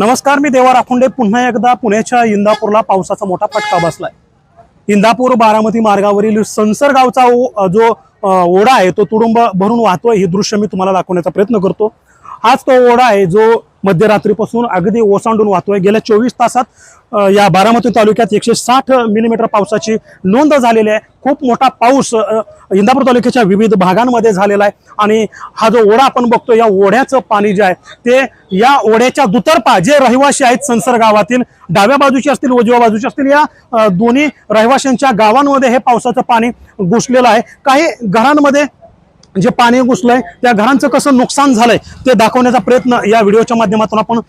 नमस्कार मी देवा राखुंडे. पुन्हा एकदा पुण्याच्या इंदापूरला पावसाचा मोठा फटका बसलाय. इंदापूर बारामती मार्गावरील संसरगावचा जो ओढा आहे तो तुडुंब भरून वाहतोय हे दृश्य मी तुम्हाला दाखवण्याचा प्रयत्न करतो. हाच तो ओढा आहे जो मध्यरात्रीपासून अगदी ओसांडून वाहतोय. गेल्या चोवीस तासात या बारामती तालुक्यात एकशे साठ मिलीमीटर पावसाची नोंद झालेली आहे. खूप मोठा पाऊस इंदापूर तालुक्याच्या विविध भागांमध्ये झालेला आहे. आणि हा जो ओढा आपण बघतो या ओढ्याचं पाणी जे आहे ते या ओढ्याच्या दुतर्फा जे रहिवासी आहेत संसर गावातील डाव्या बाजूचे असतील उजव्या बाजूचे असतील या दोन्ही रहिवाशांच्या गावांमध्ये हे पावसाचं पाणी घुसलेलं आहे. काही घरांमध्ये जे पाणी घुसलंय त्या घरांचं कसं नुकसान झालंय ते दाखवण्याचा प्रयत्न या व्हिडिओच्या माध्यमातून आपण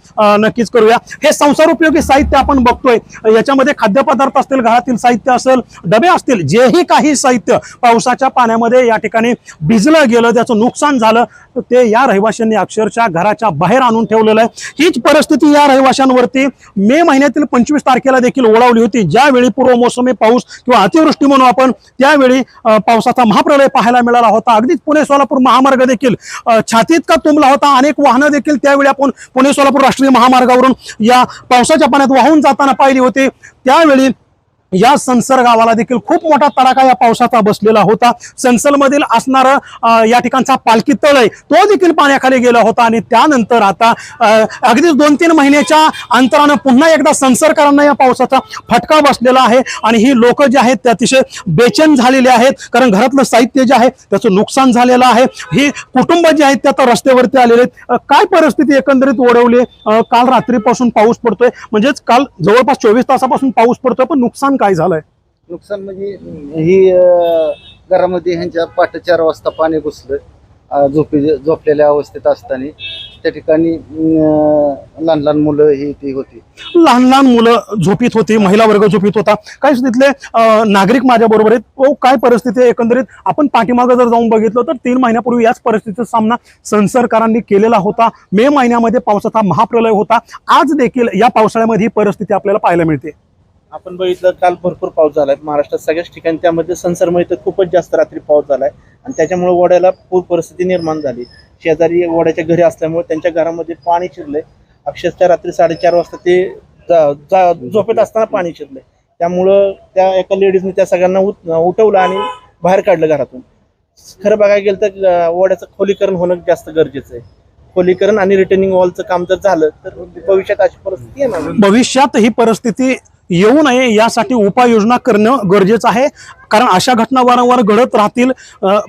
नक्कीच करूया. हे संसार उपयोगी साहित्य आपण बघतोय. याच्यामध्ये खाद्यपदार्थ असतील घरातील साहित्य असेल डबे असतील जेही काही साहित्य पावसाच्या पाण्यामध्ये या ठिकाणी भिजलं गेलं त्याचं नुकसान झालं ते या रहिवाशांनी अक्षरशः घराच्या बाहेर आणून ठेवलेलं आहे. हीच परिस्थिती या रहिवाशांवरती मे महिन्यातील पंचवीस तारखेला देखील ओढावली होती. ज्यावेळी पूर्व मोसमी पाऊस किंवा अतिवृष्टी म्हणून आपण त्यावेळी पावसाचा महाप्रलय पाहायला मिळाला होता. अगदीच पुणे सोलापूर महामार्ग देखील छातीत का तुंबला होता? अनेक वाहनं देखील त्यावेळी आपण पुणे सोलापूर राष्ट्रीय महामार्गावरून या पावसाच्या पाण्यात वाहून जाताना पाहिली होती. त्यावेळी या संसर गावाला देखील खूप मोठा तडाखा या पावसाचा बसलेला होता. संसलमधील असणारं या ठिकाणचा पालखी तळ आहे तो देखील पाण्याखाली गेला होता आणि त्यानंतर आता अगदीच दोन तीन महिन्याच्या अंतरानं पुन्हा एकदा संसरकरांना या पावसाचा फटका बसलेला आहे आणि ही लोक जे आहेत ते अतिशय बेचैन झालेले आहेत. कारण घरातलं साहित्य जे आहे त्याचं नुकसान झालेलं आहे. ही कुटुंब जे आहेत ते आता रस्त्यावरती आलेले आहेत. काय परिस्थिती एकंदरीत ओढवली काल रात्रीपासून पाऊस पडतोय. म्हणजेच काल जवळपास चोवीस तासापासून पाऊस पडतोय पण नुकसान काय झालंय? नुकसान म्हणजे ही अं, घरामध्ये ह्यांच्या पाठ चार वाजता पाणी घुसलं. अं, झोपी झोपलेल्या अवस्थेत असताना. त्या ठिकाणी अं, लहान लहान मुलं ही ती होती. लहान लहान मुलं झोपीत होती महिला वर्ग झोपीत होता. काय तिथले अं, नागरिक माझ्या बरोबर आहेत. ओ काय परिस्थिती आहे एकंदरीत? आपण पाठीमागं जर जाऊन बघितलं तर तीन महिन्यापूर्वी याच परिस्थितीचा सामना संसरकरांनी केलेला होता. मे महिन्यामध्ये पावसाचा महाप्रलय होता. आज देखील या पावसाळ्यामध्ये ही परिस्थिती आपल्याला पाहायला मिळते. आपण बघितलं काल भरपूर पाऊस झालाय. महाराष्ट्रात सगळ्याच ठिकाणी त्यामध्ये संसरमध्ये तर खूपच जास्त रात्री पाऊस झालाय. आणि त्याच्यामुळे वड्याला पूर परिस्थिती निर्माण झाली. शेजारी वड्याच्या घरी असल्यामुळे त्यांच्या घरामध्ये पाणी शिरलंय. अक्षरशः रात्री साडेचार वाजता ते जा- झोपेत असताना पाणी शिरलंय. त्यामुळं त्या एका लेडीजने त्या सगळ्यांना उठ- उठवलं आणि बाहेर काढलं घरातून. खरं बघायला गेलं तर वड्याचं खोलीकरण होणं जास्त गरजेचं आहे. खोलीकरण आणि रिटर्निंग वॉलचं काम जर झालं तर भविष्यात अशी परिस्थिती येणार भविष्यात ही परिस्थिती येऊ नये यासाठी उपाययोजना करणं गरजेचं आहे. कारण अशा घटना वारंवार घडत राहतील.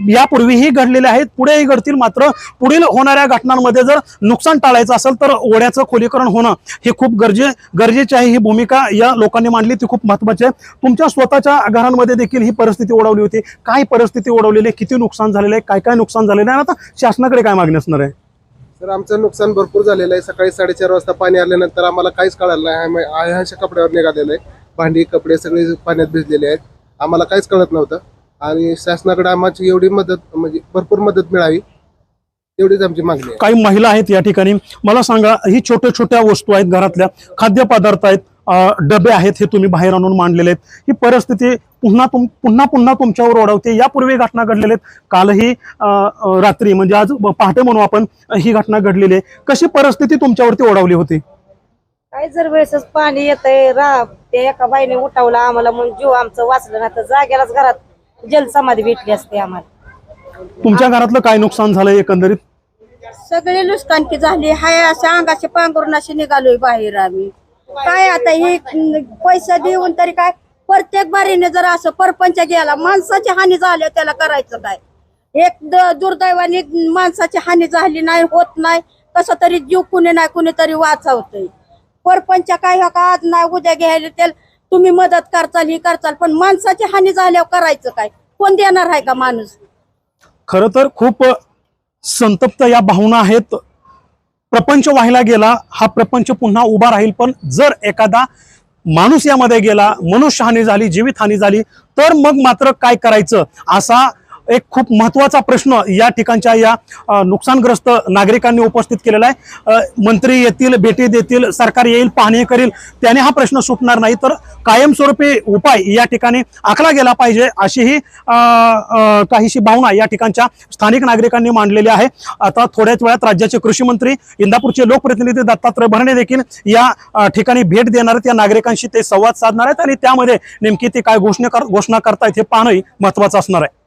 यापूर्वीही घडलेल्या आहेत. पुढेही घडतील. मात्र पुढील होणाऱ्या घटनांमध्ये जर नुकसान टाळायचं असेल तर ओढ्याचं खोलीकरण होणं हे खूप गरजे गरजेचे आहे ही भूमिका या लोकांनी मांडली. ती खूप महत्वाची आहे. तुमच्या स्वतःच्या घरांमध्ये देखील ही परिस्थिती ओढवली होती. काय परिस्थिती ओढवलेली आहे? किती नुकसान झालेलं आहे? काय काय नुकसान झालेलं आहे? आता शासनाकडे काय मागणी असणार आहे? तर आमचं नुकसान भरपूर झालेलं आहे. सकाळी साडेचार वाजता पाणी आल्यानंतर आम्हाला काहीच कळालं नाही. आम्ही ह्याच्या कपड्यावर निघालेलं आहे. भांडी कपडे सगळे पाण्यात भिजलेले आहेत. आम्हाला काहीच कळत नव्हतं. आणि शासनाकडे आम्हाची एवढी मदत म्हणजे भरपूर मदत मिळावी एवढीच आमची मागणी काही महिला आहेत या ठिकाणी. मला सांगा ही छोट्या छोट्या वस्तू आहेत घरातल्या. खाद्यपदार्थ आहेत डबे आहेत हे तुम्ही बाहेर आणून मांडलेले आहेत. ही परिस्थिती पुन्हा तुम पुन्हा पुन्हा तुमच्यावर ओढवते. यापूर्वी घटना घडलेल्या आहेत. कालही रात्री म्हणजे आज पहाटे म्हणू आपण ही घटना घडलेली आहे. कशी परिस्थिती तुमच्यावरती ओढवली होती? काय जर वेळेसच पाणी येतंय रा ते एका बाईने उठवलं आम्हाला म्हणून जीव आमचं वाचलं ना तर जागेलाच घरात जलसमाधी भेटली असते आम्हाला. तुमच्या घरातलं काय नुकसान झालंय एकंदरीत? सगळे नुकसानकी झाली. हाय अशा अंगाचे पांघरून असे निघालोय बाहेर आम्ही. काय आता हे पैसा देऊन तरी काय प्रत्येक बारीने जर असं परपंच गेला माणसाची हानी झाली त्याला करायचं काय? एक दुर्दैवाने माणसाची हानी झाली नाही होत नाही कसं तरी जीव कुणी नाही कुणीतरी वाचवतोय. परपंच काय हो का? आज नाही उद्या घ्यायला त्याला तुम्ही मदत करचाल ही करचाल पण माणसाची हानी झाल्यावर करायचं काय? कोण देणार आहे का माणूस? खर तर खूप संतप्त या भावना आहेत. प्रपंच व्हायला गेला हा प्रपंच पुन्हा उभा राहील पण जर एखादा माणूस यामध्ये गेला मनुष्यहानी झाली जीवितहानी झाली तर मग मात्र काय करायचं? असा एक खूप महत्त्वाचा प्रश्न या ठिकाणच्या या नुकसानग्रस्त नागरिकांनी उपस्थित केलेला आहे. मंत्री येतील भेटी देतील सरकार येईल पाहणी करील त्याने हा प्रश्न सुटणार नाही. तर कायमस्वरूपी उपाय या ठिकाणी आखला गेला पाहिजे अशीही काहीशी भावना या ठिकाणच्या स्थानिक नागरिकांनी मांडलेली आहे. आता थोड्याच वेळात राज्याचे कृषी मंत्री इंदापूरचे लोकप्रतिनिधी दत्तात्रय भरणे देखील या ठिकाणी भेट देणार आहेत. या नागरिकांशी ते संवाद साधणार आहेत आणि त्यामध्ये नेमकी ते काय घोषणा कर घोषणा करतायत हे पाहणंही महत्वाचं असणार आहे.